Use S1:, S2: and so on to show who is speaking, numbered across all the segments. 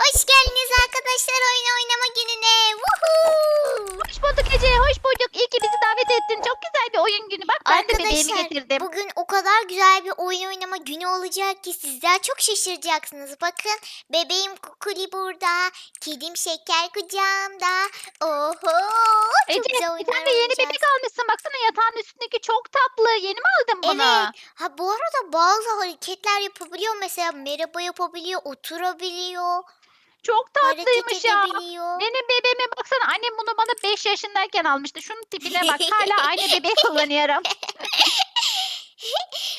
S1: Hoş geldiniz arkadaşlar oyun oynama gününe. Woohoo!
S2: Hoş bulduk Ece, hoş bulduk. İyi ki bizi davet ettin. Çok güzel bir oyun günü. Bak ben de bebeğimi
S1: Arkadaşlar
S2: getirdim.
S1: bugün o kadar güzel bir oyun oynama günü olacak ki sizler çok şaşıracaksınız. Bakın bebeğim Kukuli burada. Kedim Şeker kucağımda. Oho! Çok
S2: Ece
S1: güzel oyunlar
S2: tane yeni
S1: oynayacağız.
S2: bebek almışsın. Baksana yatağın üstündeki çok tatlı. Yeni mi aldın bunu?
S1: Evet. Ha bu arada bazı hareketler yapabiliyor. Mesela merhaba yapabiliyor, oturabiliyor,
S2: Çok
S1: hareket
S2: tatlıymış ya.
S1: edebiliyor.
S2: Benim bebeğime baksana. Annem bunu bana 5 yaşındayken almıştı. Şunun tipine bak. Hala aynı bebeği kullanıyorum.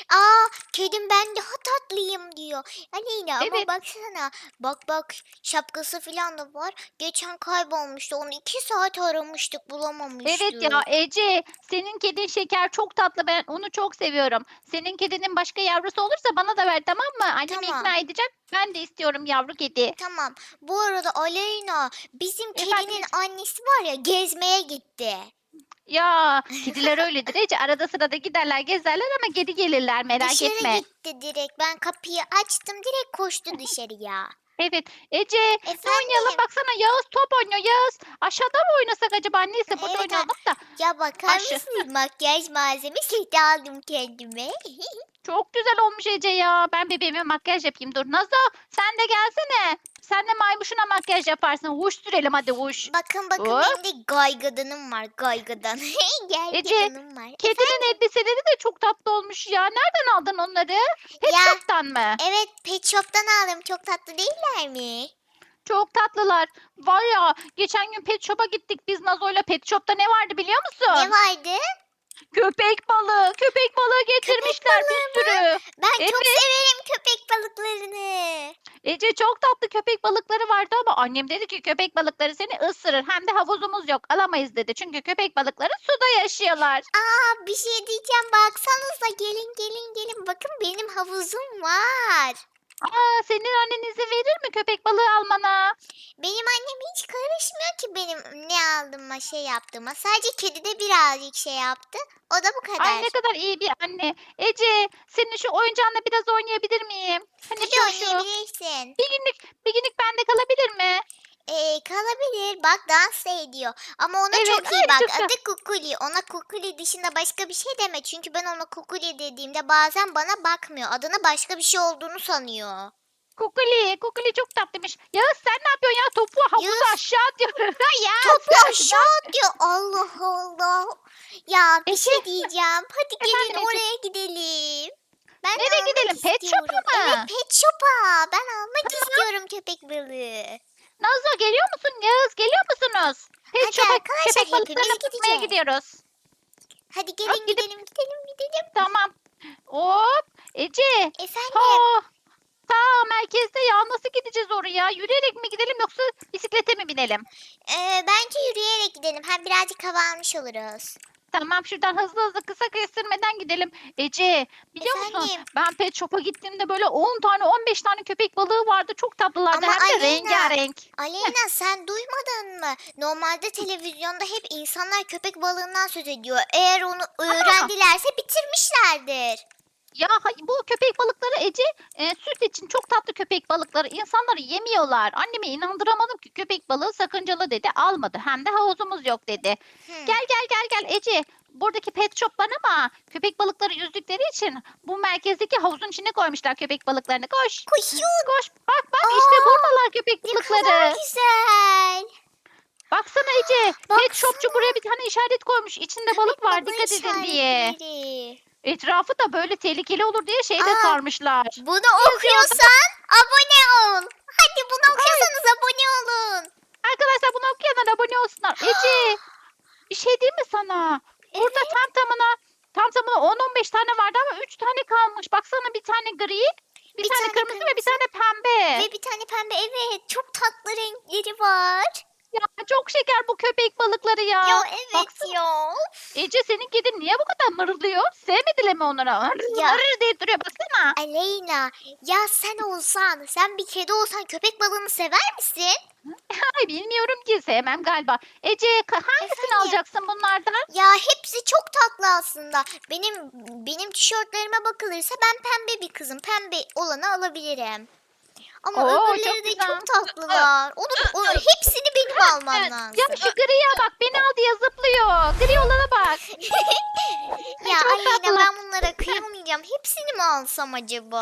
S1: Aa kedim ben daha tatlıyım diyor. Aleyna ama
S2: Evet.
S1: baksana. Bak bak şapkası falan da var. Geçen kaybolmuştu. Onu iki saat aramıştık bulamamıştık.
S2: Evet ya Ece senin kedin şeker çok tatlı ben onu çok seviyorum. Senin kedinin başka yavrusu olursa bana da ver tamam mı? Annemi
S1: Tamam.
S2: ikna edeceğim. Ben de istiyorum yavru kedi.
S1: Tamam. Bu arada Aleyna bizim
S2: Efendim?
S1: kedinin annesi var ya gezmeye gitti.
S2: Ya kediler öyledir Ece arada sırada giderler gezerler ama geri gelirler merak
S1: Dışarı
S2: etme.
S1: gitti direkt. Ben kapıyı açtım direkt koştu dışarıya.
S2: Evet Ece ne oynayalım
S1: Efendim?
S2: baksana Yağız top oynuyor Yağız. Aşağıda mı oynasak acaba neyse burada
S1: Evet,
S2: oynayalım da.
S1: Ya bakar
S2: Aşı.
S1: mısın makyaj malzemesi de aldım kendime.
S2: Çok güzel olmuş Ece ya. Ben bebeğime makyaj yapayım dur. Nazo sen de gelsene. Sen de maymuşuna makyaj yaparsın. Huş sürelim hadi huş.
S1: Bakın bakın
S2: Hop.
S1: benim de gaygadanım var gaygadan.
S2: Ece,
S1: Gergedanım var.
S2: Kedinin elbiseleri de çok tatlı olmuş ya. Nereden aldın onları? Pet
S1: Ya.
S2: shop'tan mı?
S1: Evet pet shop'tan aldım. Çok tatlı değiller mi?
S2: Çok tatlılar. Var ya geçen gün pet shop'a gittik biz Nazo'yla. Pet shop'ta ne vardı biliyor musun?
S1: Ne vardı?
S2: Köpek balığı. Köpek balığı getirmişler bir sürü.
S1: Ben çok
S2: Evet.
S1: severim köpek balıklarını.
S2: Ece çok tatlı köpek balıkları vardı ama annem dedi ki köpek balıkları seni ısırır. Hem de havuzumuz yok alamayız dedi. Çünkü köpek balıkları suda yaşıyorlar.
S1: Aa bir şey diyeceğim baksanıza gelin gelin gelin. Bakın benim havuzum var.
S2: Aa, senin annen izin verir mi köpek balığı almana?
S1: Benim annem hiç karışmıyor ki benim ne aldığıma şey yaptığıma. Sadece kedi de birazcık şey yaptı. O da bu kadar.
S2: Ay ne kadar iyi bir anne. Ece senin şu oyuncağınla biraz oynayabilir miyim? Hani
S1: Hadi
S2: şu şu.
S1: oynayabilirsin.
S2: Bir günlük, bir günlük bende kalabilir mi?
S1: Ee, kalabilir. Bak dans da ediyor. Ama ona
S2: Evet,
S1: çok iyi bak.
S2: çok.
S1: Adı Kukuli. Ona Kukuli dışında başka bir şey deme. Çünkü ben ona Kukuli dediğimde bazen bana bakmıyor. Adını başka bir şey olduğunu sanıyor.
S2: Kukuli, Kukuli çok tatlıymış. Yağız sen ne yapıyorsun ya? Topu havuza
S1: Yağız.
S2: aşağı atıyor. ya
S1: Topu
S2: sen-
S1: aşağı diyor. Allah Allah. Ya bir şey diyeceğim. Hadi gelin
S2: Efendim Ece.
S1: oraya gidelim. Ben
S2: Nereye
S1: almak
S2: gidelim? Pet shop'a
S1: istiyorum.
S2: mı?
S1: Evet pet shop'a. Ben almak istiyorum köpek balığı.
S2: Nazo geliyor musun? Yağız geliyor musunuz? Pet
S1: Hadi
S2: shop'a
S1: arkadaşlar,
S2: köpek
S1: hepimiz
S2: balıklarını tutmaya
S1: gideceğiz.
S2: gidiyoruz.
S1: Hadi gelin
S2: gidip-
S1: gidelim gidelim gidelim.
S2: Tamam. Hop. Ece.
S1: Efendim.
S2: Ha. Ta merkezde ya nasıl gideceğiz oraya? Yürüyerek mi gidelim yoksa bisiklete mi binelim?
S1: Ee, bence yürüyerek gidelim. Hem birazcık hava almış oluruz.
S2: Tamam şuradan hızlı hızlı kısa kestirmeden gidelim. Ece biliyor musun?
S1: Efendim?
S2: Ben pet shop'a gittiğimde böyle 10 tane 15 tane köpek balığı vardı. Çok tatlılardı.
S1: Ama
S2: Hem de
S1: Aleyna,
S2: rengarenk.
S1: Aleyna sen duymadın mı? Normalde televizyonda hep insanlar köpek balığından söz ediyor. Eğer onu öğrendilerse bitirmişlerdir.
S2: Ya hay- bu köpek balıkları Ece e, süt için çok tatlı köpek balıkları insanları yemiyorlar. Anneme inandıramadım ki köpek balığı sakıncalı dedi almadı. Hem de havuzumuz yok dedi.
S1: Hmm.
S2: Gel gel gel gel Ece. Buradaki pet shop var ama köpek balıkları yüzdükleri için bu merkezdeki havuzun içine koymuşlar köpek balıklarını. Koş.
S1: Kuşun
S2: Koş. Bak bak işte
S1: Aa,
S2: buradalar köpek
S1: ne kadar
S2: balıkları.
S1: güzel.
S2: Baksana Ece. Pet
S1: Baksana.
S2: shopçu buraya bir tane işaret koymuş. İçinde balık var dikkat edin diye.
S1: işaretleri.
S2: Etrafı da böyle tehlikeli olur diye şeyde
S1: Aa.
S2: sarmışlar.
S1: Bunu okuyorsan abone ol. Hadi bunu okuyorsanız abone olun.
S2: Arkadaşlar bunu okuyanlar abone olsunlar. Ece bir şey diyeyim mi sana? Burada tam tamına tam tamına 10-15 tane vardı ama 3 tane kalmış. Baksana bir tane gri, bir,
S1: Bir
S2: tane,
S1: tane
S2: kırmızı, ve bir tane pembe.
S1: Ve bir tane pembe evet çok tatlı renkleri var.
S2: Ya çok şeker bu köpek balıkları ya.
S1: Ya evet
S2: Baksana.
S1: ya.
S2: Ece senin kedin niye bu kadar mırıldıyor? Sevmediler mi onlara? Hırr
S1: Ya.
S2: diye duruyor baksana.
S1: Aleyna ya sen olsan sen bir kedi olsan köpek balığını sever misin?
S2: Ay bilmiyorum ki sevmem galiba. Ece ka- hangisini
S1: Efendim?
S2: alacaksın bunlardan?
S1: Ya hepsi çok tatlı aslında. Benim benim tişörtlerime bakılırsa ben pembe bir kızım. Pembe olanı alabilirim. Ama
S2: Oo,
S1: öbürleri
S2: çok
S1: de
S2: güzel.
S1: çok tatlılar. Onun, onun hepsini benim almam lazım.
S2: Ya şu griye bak beni al diye zıplıyor. Gri olana bak.
S1: Ya
S2: çok
S1: Aleyna ben bunlara kıyamayacağım. Hepsini mi alsam acaba?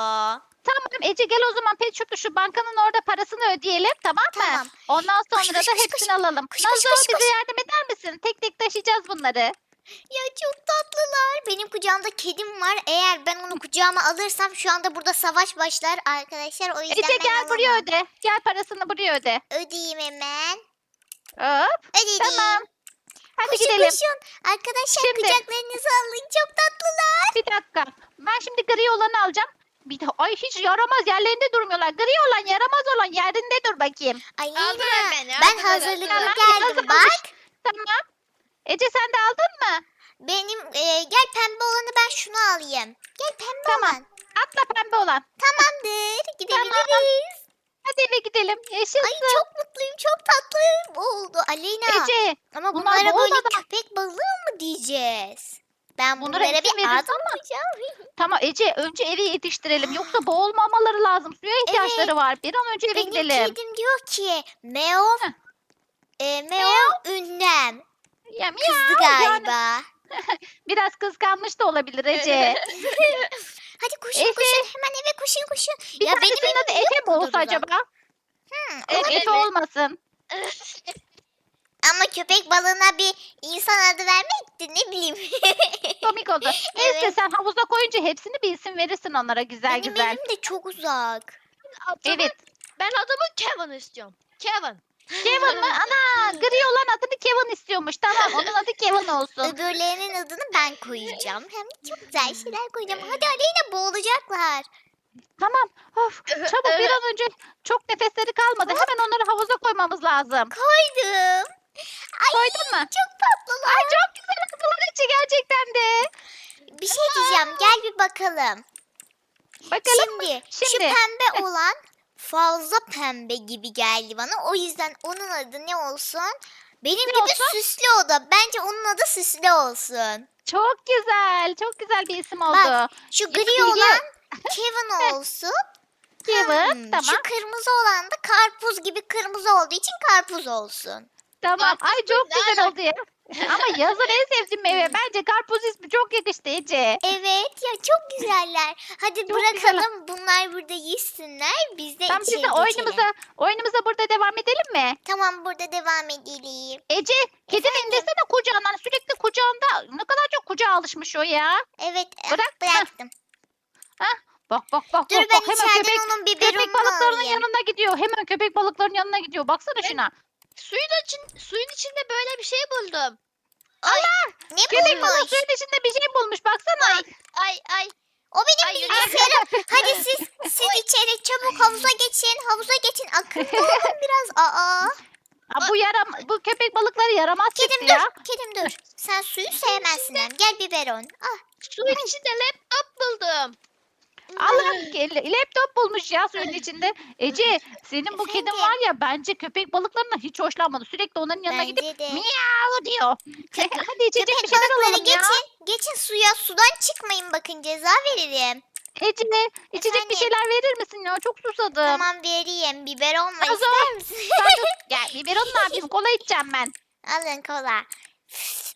S2: Tamam Ece gel o zaman pet shop'ta şu bankanın orada parasını ödeyelim tamam mı?
S1: Tamam.
S2: Ondan sonra
S1: Koş,
S2: da
S1: koş, koş,
S2: hepsini
S1: koş.
S2: alalım.
S1: Koş, koş,
S2: Nazo
S1: koş,
S2: bize
S1: koş.
S2: yardım eder misin? Tek tek taşıyacağız bunları.
S1: Ya çok tatlılar. Benim kucağımda kedim var. Eğer ben onu kucağıma alırsam şu anda burada savaş başlar arkadaşlar. O yüzden
S2: Ece
S1: ben
S2: gel buraya
S1: alamam.
S2: öde. Gel parasını buraya öde.
S1: Ödeyeyim hemen.
S2: Hop.
S1: Ödeyeyim.
S2: Tamam. Hadi
S1: koşun
S2: gidelim.
S1: koşun. Arkadaşlar
S2: Şimdi.
S1: kucaklarınızı alın. Çok tatlılar.
S2: Bir dakika. Ben şimdi gri olanı alacağım. Bir de ay hiç yaramaz yerlerinde durmuyorlar. Gri olan yaramaz olan yerinde dur bakayım.
S1: Aleyna
S3: Aldılar beni,
S1: ben
S3: aldılar.
S1: hazırlıklı
S2: Tamam,
S1: geldim bak.
S2: Tamam. Ece sen de aldın mı?
S1: Benim e, gel pembe olanı ben şunu alayım. Gel pembe
S2: Tamam.
S1: olan.
S2: Atla pembe olan.
S1: Tamamdır. Gidebiliriz.
S2: Hadi eve gidelim. Yaşasın.
S1: Ay çok mutluyum. Çok tatlı oldu. Aleyna.
S2: Ece
S1: Ama
S2: bunlar
S1: bunlara böyle
S2: boğmadan-
S1: köpek balığı mı diyeceğiz? Ben
S2: Bunlara
S1: bunlara bir ad koyacağım.
S2: tamam Ece önce evi yetiştirelim. Yoksa boğulmamaları lazım. Suya ihtiyaçları var. Bir an önce eve
S1: Benim
S2: gidelim.
S1: kedim diyor ki Meo e, Meo ünlem.
S2: Ya
S1: Kızdı
S2: miyav yani.
S1: galiba.
S2: Biraz kıskanmış da olabilir Ece.
S1: Hadi koşun
S2: Efe.
S1: koşun. Hemen eve koşun koşun.
S2: Bir
S1: ya benim
S2: tanesinin adı
S1: evim
S2: Efe mi olsa acaba?
S1: Hmm.
S2: Efe olmasın.
S1: Ama köpek balığına bir insan adı vermek de ne bileyim.
S2: Komik oldu. Neyse
S1: Evet.
S2: sen havuza koyunca hepsini bir isim verirsin onlara güzel
S1: benim
S2: güzel.
S1: evim de çok uzak.
S3: Adamı,
S2: Evet.
S3: Ben adamı Kevin istiyorum. Kevin.
S2: Kevin mi? Ana gri olan adını Kevin istiyormuş. Tamam onun adı Kevin olsun.
S1: Öbürlerinin adını ben koyacağım. Hem de çok güzel şeyler koyacağım. Hadi Aleyna boğulacaklar.
S2: Tamam. Of, çabuk bir an önce çok nefesleri kalmadı. Hemen onları havuza koymamız lazım.
S1: Koydum. Ay
S2: Koydun mu?
S1: çok tatlılar.
S2: Ay çok güzel kızlar içi gerçekten de.
S1: Bir şey diyeceğim. Gel bir bakalım.
S2: Bakalım mı?
S1: Şimdi, şu
S2: Şimdi.
S1: pembe olan fazla pembe gibi geldi bana. O yüzden onun adı ne olsun? Benim
S2: Ne
S1: gibi
S2: olsun?
S1: süslü o da. Bence onun adı süslü olsun.
S2: Çok güzel. Çok güzel bir isim oldu.
S1: Bak, Şu gri
S2: Bilge-
S1: olan Kevin olsun.
S2: Kevin
S1: Hmm,
S2: tamam.
S1: Şu kırmızı olan da karpuz gibi kırmızı olduğu için karpuz olsun.
S2: Tamam. Ay çok güzel oldu ya. Ama yazın en sevdiğim meyve. Bence karpuz ismi çok yakıştı Ece.
S1: Evet ya çok güzeller. Hadi
S2: Çok
S1: bırakalım bunlar burada yesinler. Biz de
S2: Tamam biz
S1: içeri
S2: de
S1: geçelim.
S2: oyunumuza, oyunumuza burada devam edelim mi?
S1: Tamam burada devam edelim.
S2: Ece kedini indirsene kucağından. Sürekli kucağında. Ne kadar çok kucağa alışmış o ya.
S1: Evet eh,
S2: Bırak.
S1: bıraktım.
S2: Bak bak bak
S1: Dur
S2: bak.
S1: ben
S2: bak. Hemen
S1: içeriden
S2: köpek,
S1: onun
S2: köpek balıklarının
S1: alayım.
S2: yanına gidiyor. Hemen köpek balıklarının yanına gidiyor. Baksana şuna.
S3: Suyun, için, suyun içinde böyle bir şey buldum.
S1: Ne
S2: Köpek balığı
S1: bulmuş?
S2: suyun içinde bir şey bulmuş. Baksana.
S3: Ay ay ay.
S1: O benim
S3: Ay,
S1: bilgisayarım. Hadi siz siz içeri çabuk havuza geçin. Havuza geçin. Akıllı olun biraz. Aa.
S2: Aa, bu yaram bu köpek balıkları yaramaz
S1: Kedim
S2: çıktı
S1: dur.
S2: ya.
S1: Kedim dur. Sen suyu sevmezsin hem. Gel biberon. Ah.
S3: Suyun içinde laptop buldum.
S2: Allah laptop bulmuş ya suyun içinde. Ece senin bu kedin
S1: Efendim?
S2: var ya bence köpek balıklarından hiç hoşlanmadı. Sürekli onların yanına gidip
S1: Bence de.
S2: miyav diyor. Hadi içecek bir şeyler
S1: balıkları
S2: alalım ya.
S1: geçin. Geçin suya. Sudan çıkmayın bakın ceza veririm.
S2: Ece içecek
S1: Efendim?
S2: bir şeyler verir misin ya? Çok susadım.
S1: Tamam vereyim. Biberon mu
S2: Nazo.
S1: ister misin?
S2: Sen dur. Gel biberon ne yapayım? Kola içeceğim ben.
S1: Alın kola.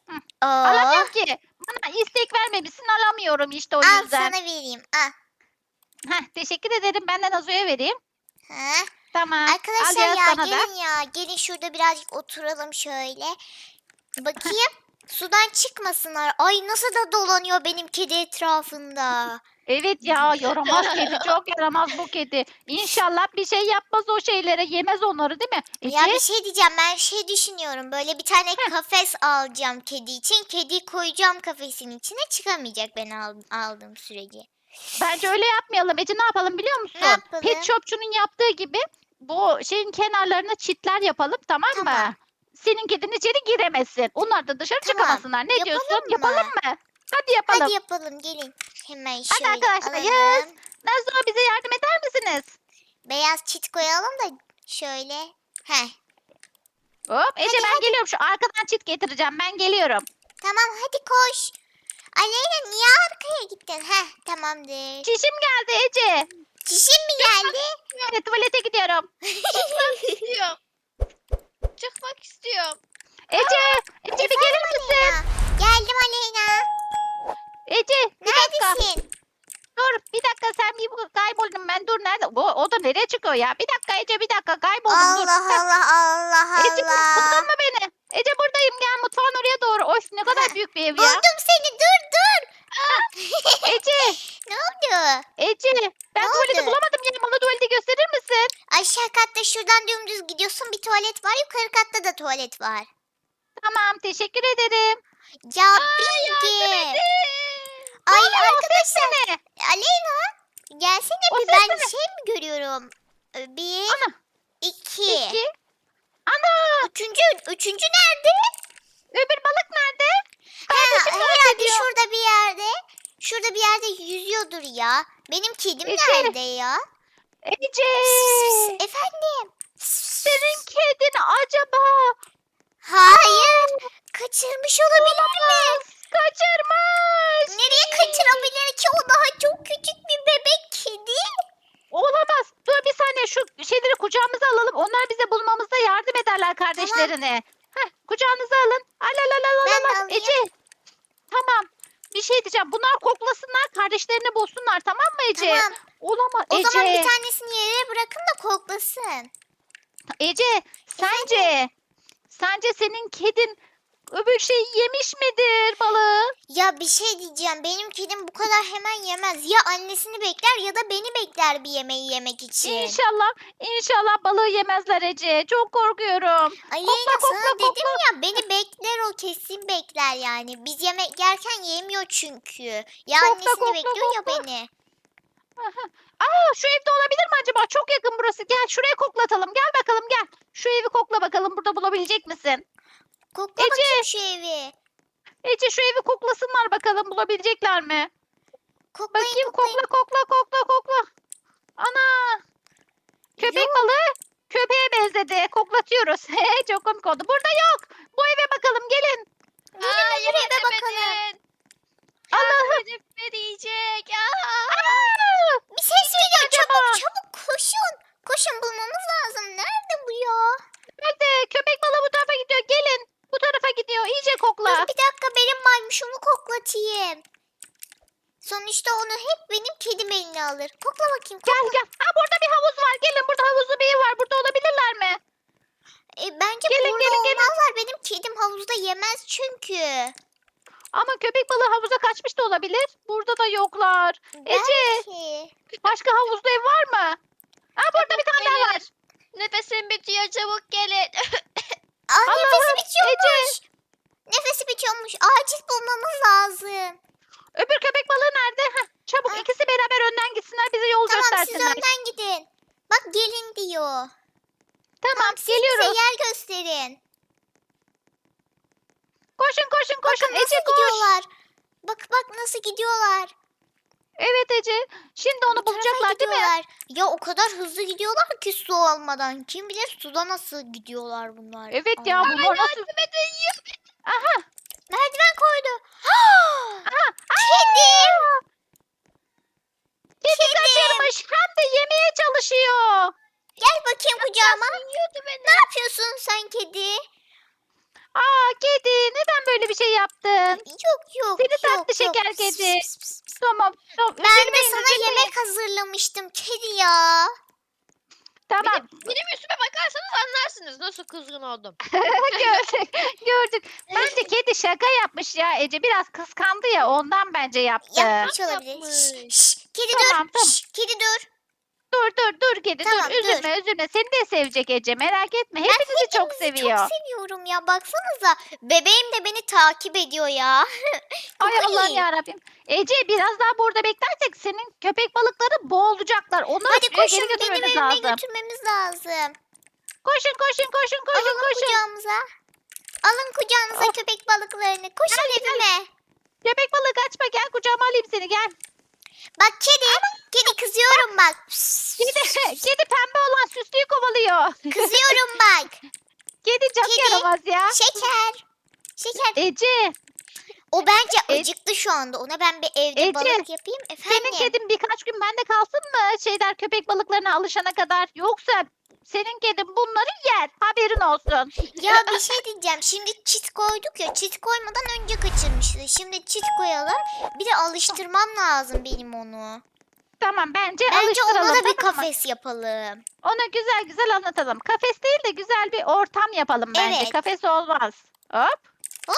S2: Hı.
S1: Oo.
S2: Alamıyorum ki. Bana istek vermemişsin alamıyorum işte o
S1: Al
S2: yüzden.
S1: sana vereyim. Al.
S2: Heh, teşekkür ederim. Ben de Nazo'ya vereyim.
S1: Ha.
S2: Tamam. Al
S1: Arkadaşlar
S2: yaz
S1: ya
S2: sana da.
S1: gelin ya. Gelin şurada birazcık oturalım şöyle. Bakayım. Sudan çıkmasınlar. Ay nasıl da dolanıyor benim kedi etrafında.
S2: Evet ya yaramaz kedi çok yaramaz bu kedi. İnşallah bir şey yapmaz o şeylere yemez onları değil mi? Ece
S1: Ya bir şey diyeceğim ben şey düşünüyorum. Böyle bir tane kafes alacağım kedi için. Kediyi koyacağım kafesin içine çıkamayacak ben al- aldığım sürece.
S2: Bence öyle yapmayalım. Ece ne yapalım biliyor musun?
S1: Ne yapalım?
S2: Pet shopçunun yaptığı gibi bu şeyin kenarlarına çitler yapalım tamam,
S1: Tamam.
S2: mı? Senin kedin içeri giremesin. Onlar da dışarı
S1: Tamam.
S2: çıkamasınlar. Ne
S1: Yapalım
S2: diyorsun?
S1: mı?
S2: Yapalım mı? Hadi yapalım.
S1: Hadi yapalım gelin. Hemen
S2: Hadi
S1: şöyle
S2: arkadaşlar,
S1: alalım.
S2: yaz. Nazo bize yardım eder misiniz?
S1: Beyaz çit koyalım da şöyle. Heh.
S2: Hop Ece
S1: Hadi,
S2: ben geliyorum şu arkadan çit getireceğim. Ben geliyorum.
S1: Tamam hadi koş. Aleyna niye arkaya gittin? Heh tamamdır.
S2: Çişim geldi Ece.
S1: Çişin mi geldi?
S2: Evet tuvalete gidiyorum.
S3: istiyorum. Çıkmak istiyorum.
S2: Ece, Ece bir gelir misin?
S1: Aleyna. Geldim Aleyna.
S2: Ece bir dakika.
S1: Neredesin?
S2: Dur bir dakika sen bir bu- kayboldum ben dur nerede? O, o da nereye çıkıyor ya? Bir dakika Ece bir dakika kayboldum dur.
S1: Allah
S2: Heh,
S1: Allah Allah
S2: Ece buldun
S1: Allah.
S2: mu beni? Ece buradayım gel mutfağın oraya doğru. Oy ne kadar büyük bir ev ya.
S1: Buldum seni dur dur.
S2: Ece,
S1: Ne oldu?
S2: Ece ben
S1: Ne
S2: tuvaleti
S1: oldu?
S2: bulamadım ya bana tuvaleti gösterir misin?
S1: Aşağı katta şuradan dümdüz gidiyorsun bir tuvalet var yukarı katta da tuvalet var.
S2: Tamam teşekkür ederim.
S1: Ya Bilge. Ay
S2: ses
S1: arkadaşlar
S2: ne?
S1: Aleyna gelsene
S2: O
S1: bir
S2: ses
S1: ben
S2: ne?
S1: şey mi görüyorum? Ee, Bir,
S2: Ana.
S1: iki,
S2: İki. Ana
S1: üçüncü, üçüncü nerede?
S2: öbür balık nerede?
S1: Ha,
S2: Kardeşim nerede
S1: herhalde
S2: diyor?
S1: şurada bir yerde. Şurada bir yerde yüzüyordur ya. Benim kedim
S2: Ece.
S1: nerede ya?
S2: Ece.
S1: Efendim?
S2: Senin kedin acaba?
S1: Hayır. Kaçırmış olabilir mi?
S2: Kaçırmış.
S1: Nereye kaçırabilir ki? O daha çok küçük bir bebek kedi.
S2: Olamaz. Dur bir saniye şu şeyleri kucağımıza alalım. Onlar bize bulmamızda yardım ederler kardeşlerine. Heh, kucağınıza alın. Al al al al
S1: Ben
S2: al, al.
S1: alayım.
S2: Ece. Tamam. Bir şey diyeceğim. Bunlar koklasınlar, kardeşlerini bulsunlar tamam mı Ece?
S1: Tamam.
S2: Olamaz.
S1: O
S2: Ece.
S1: zaman bir tanesini yere bırakın da koklasın.
S2: Ece, sence senin kedin öbür şeyi yemiş midir balığı?
S1: Ya bir şey diyeceğim. Benim kedim bu kadar hemen yemez. Ya annesini bekler ya da beni bekler bir yemeği yemek için.
S2: İnşallah, inşallah balığı yemezler Ece. Çok korkuyorum.
S1: Aleyna
S2: kokla,
S1: sana
S2: kokla,
S1: dedim ya beni bekler o kesin bekler yani. Biz yemek yerken yemiyor çünkü. Ya
S2: Kokla,
S1: annesini
S2: kokla,
S1: bekliyor ya
S2: kokla.
S1: beni.
S2: Aa, şu evde olabilir mi acaba? Çok yakın burası. Gel şuraya koklatalım. Gel bakalım gel. Şu evi kokla bakalım. Burada bulabilecek misin?
S1: Kokla
S2: Ece.
S1: bakayım şu evi.
S2: Ece şu evi koklasınlar bakalım. Bulabilecekler mi?
S1: Koklayın
S2: Bakayım
S1: koklayın.
S2: kokla kokla kokla kokla. Ana! Köpek
S1: Yok.
S2: balığı köpeğe benzedi. Koklatıyoruz. Çok komik oldu. Burada yok. Bu eve bakalım gelin.
S1: Gelin öbür eve bakalım.
S2: Allah'ım.
S3: Yardım edin yiyecek. Aa!
S2: Aa!
S1: Bir ses geliyor
S2: acaba?
S1: çabuk çabuk koşun. Koşun bulmamız lazım. Nerede bu ya?
S2: Nerede? Köpek balığı bu tarafa gidiyor. Gelin. Bu tarafa gidiyor. İyice kokla.
S1: Dur bir dakika benim maymuşumu koklatayım. Sonuçta onu hep benim kedim eline alır. Kokla bakayım.
S2: Gel gel. Ha burada bir havuz var. Gelin burada havuzlu bir ev var. Burada olabilirler mi?
S1: E, bence
S2: Gelin,
S1: burada
S2: gelin, gelin.
S1: olmazlar. Benim kedim havuzda yemez çünkü.
S2: Ama köpek balığı havuza kaçmış da olabilir. Burada da yoklar. Ece.
S1: Belki.
S2: Başka havuzlu ev var mı? Ha burada bir tane daha var.
S3: Nefesim bitiyor çabuk gelin.
S1: Aa
S2: Allah'ım,
S1: nefesi bitiyormuş.
S2: Ece.
S1: Nefesi bitiyormuş. Acil bulmamız lazım.
S2: Öbür köpek balığı nerede? Heh, çabuk ikisi beraber önden gitsinler bize yol
S1: Tamam siz
S2: göstersinler.
S1: önden gidin. Bak gelin diyor.
S2: Tamam
S1: siz bize
S2: geliyoruz.
S1: yer gösterin.
S2: Koşun koşun koşun.
S1: Bakın nasıl
S2: Ece koş.
S1: gidiyorlar. Bak bak nasıl gidiyorlar.
S2: Evet Ece. Şimdi onu
S1: Bu tarafa
S2: bulacaklar değil mi?
S1: gidiyorlar. Ya o kadar hızlı gidiyorlar ki su olmadan. Kim bilir suda nasıl gidiyorlar bunlar.
S2: Evet ya
S1: Allah.
S2: bunlar nasıl? Aha.
S1: Merdiven koydu.
S2: Aha.
S1: Kedim.
S2: Kedi kaçırmış. Hem de yemeye çalışıyor.
S1: Gel bakayım kucağıma. Ne yapıyorsun sen kedi?
S2: Aa kedi neden böyle bir şey yaptın?
S1: Yok yok
S2: Seni
S1: yok.
S2: tatlı
S1: yok.
S2: şeker
S1: Pıs,
S2: kedi.
S1: pıs, pıs, pıs.
S2: Tamam. tamam.
S1: Ben de sana
S2: üzülmeyin.
S1: yemek hazırlamıştım kedi ya.
S2: Tamam.
S3: Benim, benim üstüme bakarsanız anlarsınız nasıl kızgın oldum.
S2: gördük. Gördük. Bence kedi şaka yapmış ya Ece. Biraz kıskandı ya ondan bence yaptı.
S1: Yapmış olabilir. Şş, şş, kedi
S2: Tamam,
S1: dur.
S2: tamam.
S1: Şş, kedi dur.
S2: Dur dur dur kedi
S1: Tamam,
S2: dur. Üzülme üzülme. Seni de sevecek Ece. Merak etme. Hepinizi çok
S1: hepinizi
S2: seviyor.
S1: Çok seviyorum ya. Baksanıza. Bebeğim de beni takip ediyor ya.
S2: Ay
S1: Kukuli.
S2: Allah'ım yarabbim. Ece biraz daha burada beklersek senin köpek balıkları boğulacaklar. Onları
S1: Hadi
S2: suya
S1: koşun
S2: geri
S1: benim
S2: götürmemiz
S1: evime
S2: lazım.
S1: götürmemiz lazım.
S2: Koşun koşun koşun koşun
S1: Alın
S2: koşun.
S1: kucağımıza. Alın kucağınıza
S2: Oh.
S1: köpek balıklarını. Koşun
S2: Gel, gel.
S1: evime.
S2: Köpek balığı kaçma gel kucağıma alayım seni gel.
S1: Bak kedi. Kedi kızıyorum bak.
S2: Kedi, kedi pembe olan süslüyü kovalıyor.
S1: Kızıyorum bak.
S2: Kedi çok
S1: Kedi,
S2: yaramaz ya.
S1: Şeker. Şeker.
S2: Ece
S1: O bence acıktı şu anda. Ona ben bir evde
S2: Ece,
S1: balık yapayım. Efendim?
S2: Senin kedin birkaç gün bende kalsın mı? Şeyler köpek balıklarına alışana kadar. Yoksa senin kedin bunları yer. Haberin olsun.
S1: Ya bir şey diyeceğim. Şimdi çit koyduk ya. Çit koymadan önce kaçırmıştı. Şimdi çit koyalım. Bir de alıştırmam lazım benim onu.
S2: Tamam bence,
S1: Bence
S2: alıştıralım.
S1: ona da bir
S2: tamam mı?
S1: kafes yapalım.
S2: Ona güzel güzel anlatalım. Kafes değil de güzel bir ortam yapalım bence.
S1: Evet.
S2: Kafes olmaz. Hop.
S1: Hop.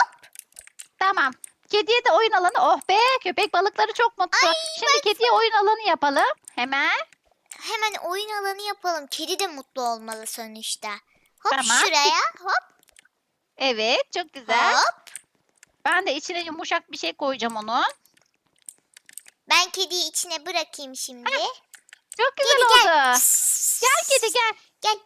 S2: Tamam. Kediye de oyun alanı. Oh be köpek balıkları çok mutlu.
S1: Ay,
S2: Şimdi kediye oyun alanı yapalım. Hemen.
S1: Hemen oyun alanı yapalım. Kedi de mutlu olmalı sonuçta. Hop
S2: Tamam.
S1: şuraya. Hop
S2: Evet çok güzel.
S1: hop.
S2: Ben de içine yumuşak bir şey koyacağım onun.
S1: Ben kediyi içine bırakayım şimdi.
S2: Çok güzel
S1: Kedi
S2: oldu.
S1: gel.
S2: Gel kedi gel.
S1: Gel.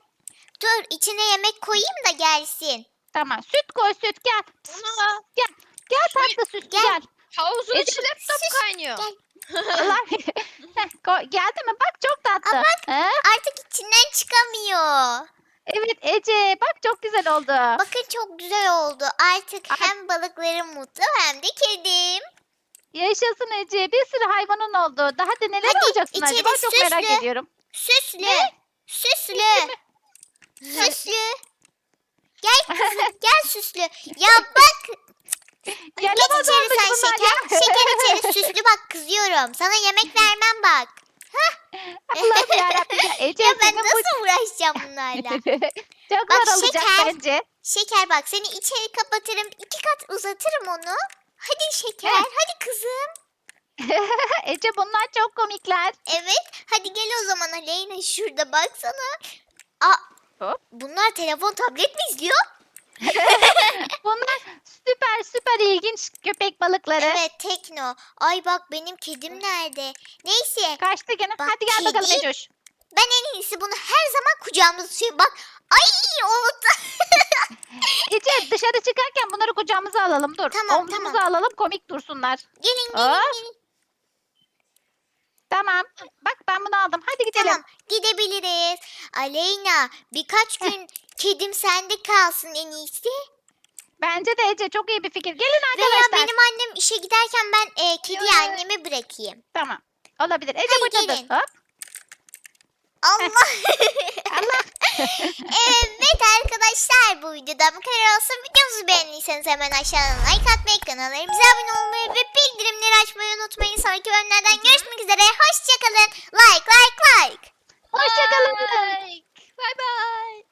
S1: Dur içine yemek koyayım da gelsin.
S2: Tamam süt koy süt gel.
S3: Ana,
S2: Gel. Gel tatlı süt
S1: Gel.
S2: gel.
S3: Havuzun
S2: Ece,
S3: içi laptop
S1: sus,
S3: kaynıyor.
S1: gel.
S2: Allah. Koy- Geldi mi? Bak çok tatlı.
S1: Aa,
S2: He?
S1: Artık içinden çıkamıyor.
S2: Evet Ece bak çok güzel oldu.
S1: Bakın çok güzel oldu. Artık
S2: Ay.
S1: hem balıklarım mutlu hem de kedim.
S2: Yaşasın Ece. Bir sürü hayvanın oldu. Daha da neler
S1: Hadi,
S2: olacaksın
S1: içeri
S2: acaba? Çok merak
S1: süslü.
S2: ediyorum.
S1: Süslü.
S2: Ne?
S1: Süslü.
S2: Süslü
S1: Süslü. Gel kızım gel süslü. Ya bak
S2: Yalamaz
S1: geç içeri
S2: olmuş
S1: sen
S2: bunlar
S1: şeker.
S2: ya.
S1: Şeker içeri süslü bak kızıyorum. Sana yemek vermem bak.
S2: Allah'ım yarabbim. Ya Ece
S1: Ya ben
S2: senin bu
S1: nasıl uğraşacağım bunlarla?
S2: çok
S1: Bak,
S2: zor olacak
S1: şeker.
S2: bence.
S1: Şeker bak seni içeri kapatırım. iki kat uzatırım onu. Hadi şeker.
S2: Heh.
S1: Hadi kızım.
S2: Ece bunlar çok komikler.
S1: Evet. Hadi gel o zaman Aleyna şurada baksana. Aa,
S2: Hop.
S1: bunlar telefon tablet mi izliyor?
S2: Bunlar süper süper ilginç köpek balıkları.
S1: Evet Tekno. Ay bak benim kedim nerede? Neyse
S2: Kaçtı gene.
S1: Bak,
S2: Hadi gel bakalım
S1: kedi-
S2: Ecoş.
S1: ben en iyisi bunu her zaman kucağımda tutayım. Bak ay oldu.
S2: Ece dışarı çıkarken bunları kucağımıza alalım. Dur.
S1: Tamam,
S2: Omzumuza alalım komik dursunlar.
S1: gelin gelin
S2: Aa,
S1: gelin.
S2: Tamam. Bak ben bunu aldım. Hadi gidelim.
S1: Tamam gidebiliriz. Aleyna birkaç gün kedim sende kalsın en iyisi.
S2: Bence de Ece çok iyi bir fikir. Gelin
S1: Veya
S2: arkadaşlar.
S1: benim annem işe giderken ben e, kediyi anneme bırakayım.
S2: Tamam. Olabilir. Ece
S1: gelin.
S2: dur. Hop.
S1: Allah.
S2: Allah.
S1: evet arkadaşlar bu videodan bu kadar olsun. Videomuzu beğendiyseniz hemen aşağıdan like atmayı, kanallarımıza abone olmayı ve bildirimleri açmayı unutmayın. Sonraki bölümlerden görüşmek üzere. Hoşçakalın. Like like like.
S2: Hoşçakalın.
S3: Bye bye.